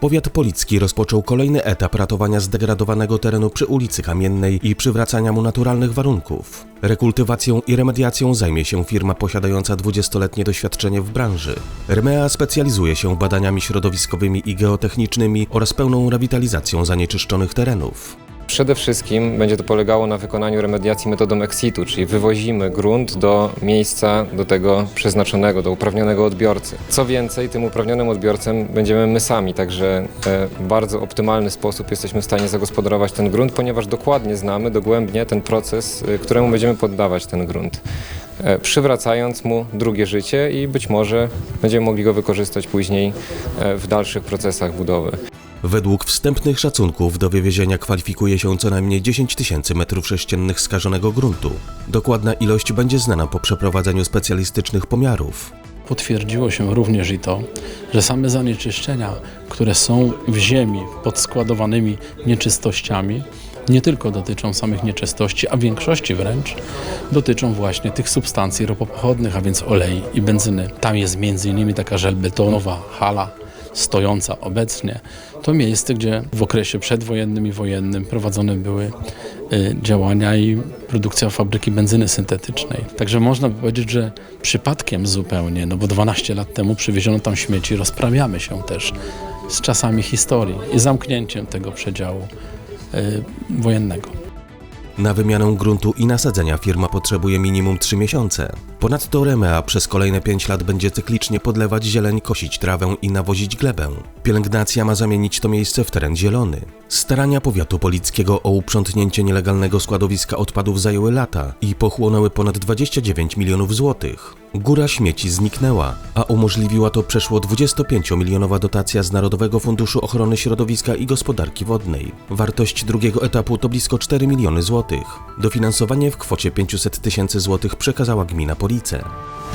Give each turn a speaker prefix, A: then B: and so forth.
A: Powiat Policki rozpoczął kolejny etap ratowania zdegradowanego terenu przy ulicy Kamiennej i przywracania mu naturalnych warunków. Rekultywacją i remediacją zajmie się firma posiadająca 20-letnie doświadczenie w branży. Remea specjalizuje się badaniami środowiskowymi i geotechnicznymi oraz pełną rewitalizacją zanieczyszczonych terenów.
B: Przede wszystkim będzie to polegało na wykonaniu remediacji metodą exitu, czyli wywozimy grunt do miejsca do tego przeznaczonego, do uprawnionego odbiorcy. Co więcej, tym uprawnionym odbiorcą będziemy my sami, także e, w bardzo optymalny sposób jesteśmy w stanie zagospodarować ten grunt, ponieważ dokładnie znamy dogłębnie ten proces, e, któremu będziemy poddawać ten grunt. e, Przywracając mu drugie życie i być może będziemy mogli go wykorzystać później e, w dalszych procesach budowy.
A: Według wstępnych szacunków do wywiezienia kwalifikuje się co najmniej 10 tysięcy metrów sześciennych skażonego gruntu. Dokładna ilość będzie znana po przeprowadzeniu specjalistycznych pomiarów.
C: Potwierdziło się również i to, że same zanieczyszczenia, które są w ziemi pod składowanymi nieczystościami, nie tylko dotyczą samych nieczystości, a w większości wręcz dotyczą właśnie tych substancji ropopochodnych, a więc olei i benzyny. Tam jest m.in. taka żelbetonowa hala stojąca obecnie. To miejsce, gdzie w okresie przedwojennym i wojennym prowadzone były y, działania i produkcja fabryki benzyny syntetycznej. Także można by powiedzieć, że przypadkiem zupełnie, no bo 12 lat temu przywieziono tam śmieci, rozprawiamy się też z czasami historii i zamknięciem tego przedziału y, wojennego.
A: Na wymianę gruntu i nasadzenia firma potrzebuje minimum 3 miesiące. Ponadto Remea przez kolejne 5 lat będzie cyklicznie podlewać zieleń, kosić trawę i nawozić glebę. Pielęgnacja ma zamienić to miejsce w teren zielony. Starania powiatu polickiego o uprzątnięcie nielegalnego składowiska odpadów zajęły lata i pochłonęły ponad 29 milionów złotych. Góra śmieci zniknęła, a umożliwiła to przeszło 25-milionowa dotacja z Narodowego Funduszu Ochrony Środowiska i Gospodarki Wodnej. Wartość drugiego etapu to blisko 4 miliony złotych. Dofinansowanie w kwocie 500 tysięcy złotych przekazała gmina Police.